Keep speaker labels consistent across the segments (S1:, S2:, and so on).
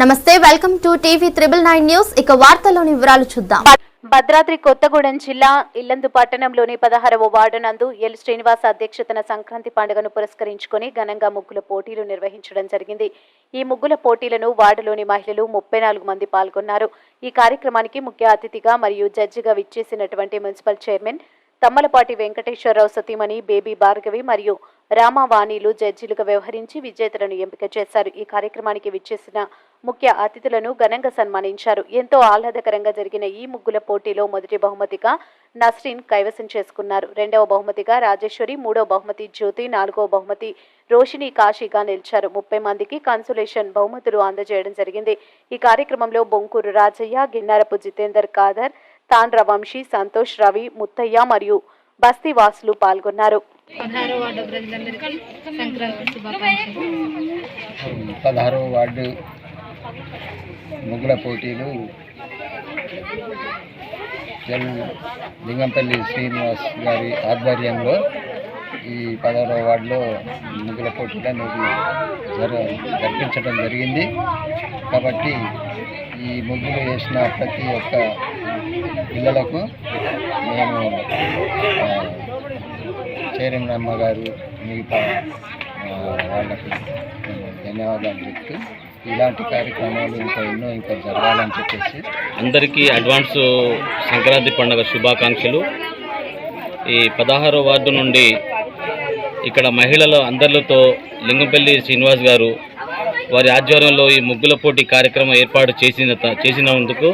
S1: నమస్తే welcome to TV triple nine news. ఇక వార్తల్లోని వివరాలు చూద్దాం.
S2: భద్రాద్రి కొత్తగూడెం జిల్లా ఇల్లందు పట్టణంలోని పదహారవ వార్డు నందు ఎల్ శ్రీనివాస అధ్యక్షతన సంక్రాంతి పండుగను పురస్కరించుకొని ఘనంగా ముగ్గుల పోటీలు నిర్వహించడం జరిగింది. ఈ ముగ్గుల పోటీలను వార్డులోని మహిళలు ముప్పై నాలుగు మంది పాల్గొన్నారు. ఈ కార్యక్రమానికి ముఖ్య అతిథిగా మరియు జడ్జిగా విచ్చేసినటువంటి మున్సిపల్ చైర్మన్ తమ్మలపాటి వెంకటేశ్వరరావు సతీమణి బేబీ భార్గవి మరియు రామావాణిలు జడ్జిలుగా వ్యవహరించి విజేతలను ఎంపిక చేశారు. ఈ కార్యక్రమానికి విచ్చేసిన ముఖ్య అతిథులను ఘనంగా సన్మానించారు. ఎంతో ఆహ్లాదకరంగా జరిగిన ఈ ముగ్గుల పోటీలో మొదటి బహుమతిగా నస్రీన్ కైవసం చేసుకున్నారు. రెండవ బహుమతిగా రాజేశ్వరి మూడవ బహుమతి జ్యోతి నాలుగవ బహుమతి రోషిని కాశీగా నిలిచారు. ముప్పై మందికి కన్సులేషన్ బహుమతులు అందజేయడం జరిగింది. ఈ కార్యక్రమంలో బొంకూరు రాజయ్య గిన్నారపు జితేందర్ ఖాదర్ తాండ్ర వంశీ సంతోష్ రవి ముత్తయ్య మరియు బస్తీ వాసులు పాల్గొన్నారు.
S3: పదహారో వార్డు ప్రజలందరికీ సంక్రాంతి శుభాకాంక్షలు
S4: పదహారవ వార్డు ముగ్గుల పోటీలు ఎల్ లింగంపల్లి శ్రీనివాస్ గారి ఆధ్వర్యంలో ఈ పదహారవ వార్డులో ముగ్గుల పోటీలు అనేది జర జరిపించడం జరిగింది. కాబట్టి ఈ ముగ్గులు వేసిన ప్రతి ఒక్క పిల్లలకు మేము ఆ, గారు అమ్మగారు మిగతా వాళ్ళకి ధన్యవాదాలు చెప్తూ ఇలాంటి కార్యక్రమాలు ఇంకా ఎన్నో ఇంకా జరగాలని చెప్పేసి
S5: అందరికీ అడ్వాన్స్ సంక్రాంతి పండుగ శుభాకాంక్షలు. ఈ పదహారో వార్డు నుండి ఇక్కడ మహిళల అందరితో లింగంపల్లి శ్రీనివాస్ గారు వారి ఆధ్వర్యంలో ఈ ముగ్గుల పోటీ కార్యక్రమం ఏర్పాటు చేసిన చేసినందుకు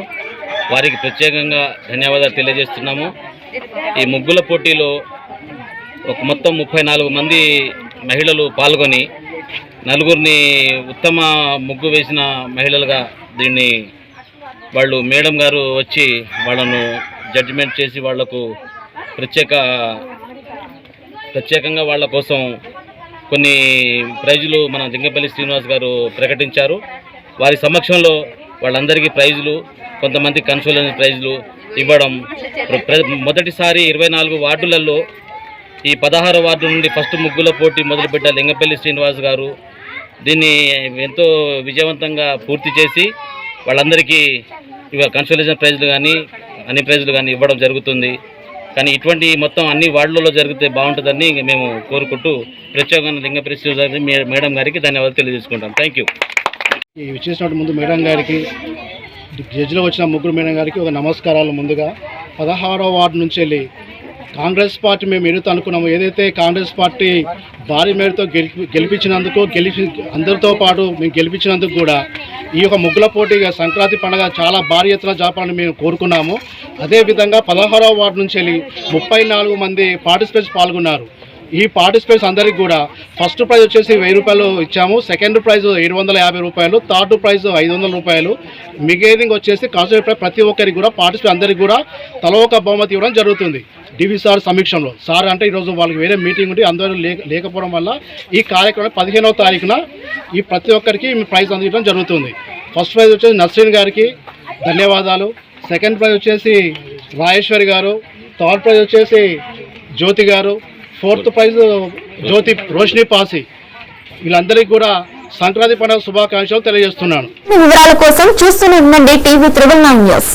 S5: వారికి ప్రత్యేకంగా ధన్యవాదాలు తెలియజేస్తున్నాము. ఈ ముగ్గుల పోటీలో ఒక మొత్తం ముప్పై నాలుగు మంది మహిళలు పాల్గొని నలుగురిని ఉత్తమ ముగ్గు వేసిన మహిళలుగా దీన్ని వాళ్ళు మేడం గారు వచ్చి వాళ్ళను జడ్జిమెంట్ చేసి వాళ్ళకు ప్రత్యేక ప్రత్యేకంగా వాళ్ళ కోసం కొన్ని ప్రైజులు మన లింగపల్లి శ్రీనివాస్ గారు ప్రకటించారు. వారి సమక్షంలో వాళ్ళందరికీ ప్రైజులు కొంతమంది కన్సోలెన్స్ ప్రైజులు ఇవ్వడం. ప్ర- మొదటిసారి ఇరవై నాలుగు వార్డులలో ఈ పదహారు వార్డు నుండి ఫస్ట్ ముగ్గుల పోటీ మొదలుపెట్ట లింగపల్లి శ్రీనివాస్ గారు దీన్ని ఎంతో విజయవంతంగా పూర్తి చేసి వాళ్ళందరికీ ఇవ కన్సోలేషన్ ప్రైజులు కానీ అన్ని ప్రైజులు కానీ ఇవ్వడం జరుగుతుంది. కానీ ఇటువంటి మొత్తం అన్ని వార్డులలో జరిగితే బాగుంటుందని మేము కోరుకుంటూ ప్రత్యేకంగా లింగ శ్రీనివాస్ మే- మేడం గారికి ధన్యవాదాలు తెలియజేసుకుంటాం. థ్యాంక్ యూ
S6: ఈ ముందు మేడం గారికి జడ్జిలో వచ్చిన ముగ్గురు మేడం గారికి ఒక నమస్కారాలు ముందుగా. పదహారవ వార్డు నుంచి వెళ్ళి కాంగ్రెస్ పార్టీ మేము ఎదుగుతూ అనుకున్నాము ఏదైతే కాంగ్రెస్ పార్టీ భారీ మేరతో గెలిపి గెలిపించినందుకు గెలిపి అందరితో పాటు మేము గెలిపించినందుకు కూడా ఈ యొక్క ముగ్గుల పోటీగా సంక్రాంతి పండుగ చాలా భారీ ఎత్తున జరపాలని మేము కోరుకున్నాము. అదేవిధంగా పదహారవ వార్డు నుంచి వెళ్ళి ముప్పై నాలుగు మంది పార్టిసిపేట్స్ పాల్గొన్నారు. ఈ పార్టిసిపేట్స్ అందరికి కూడా ఫస్ట్ ప్రైజ్ వచ్చేసి వెయ్యి రూపాయలు ఇచ్చాము. సెకండ్ ప్రైజ్ ఏడు వందల యాభై రూపాయలు. థర్డ్ ప్రైజ్ ఐదు వందల రూపాయలు. మిగతాది వచ్చేసి కాన్సర్ట్ ప్రతి ఒక్కరికి కూడా పార్టిసిపేట్ అందరికి కూడా తల ఒక బహుమతి ఇవ్వడం జరుగుతుంది. డివి సార్ సమీక్షంలో. సార్ అంటే ఈరోజు వాళ్ళకి వేరే మీటింగ్ ఉంటే అందరూ లేకపోవడం వల్ల ఈ కార్యక్రమం పదిహేనవ తారీఖున ఈ ప్రతి ఒక్కరికి ప్రైజ్ అందించడం జరుగుతుంది. ఫస్ట్ ప్రైజ్ వచ్చేసి నస్రీన్ గారికి ధన్యవాదాలు. సెకండ్ ప్రైజ్ వచ్చేసి రాజేశ్వరి గారు. థర్డ్ ప్రైజ్ వచ్చేసి జ్యోతి గారు. ఫోర్త్ ప్రైజ్ జ్యోతి రోషిని పాసి వీళ్ళందరికీ కూడా సంక్రాంతి పండుగ శుభాకాంక్షలు తెలియజేస్తున్నాను.
S1: వివరాల కోసం చూస్తూనే ఉండండి టీవీ త్రిబుల్ నైన్ న్యూస్.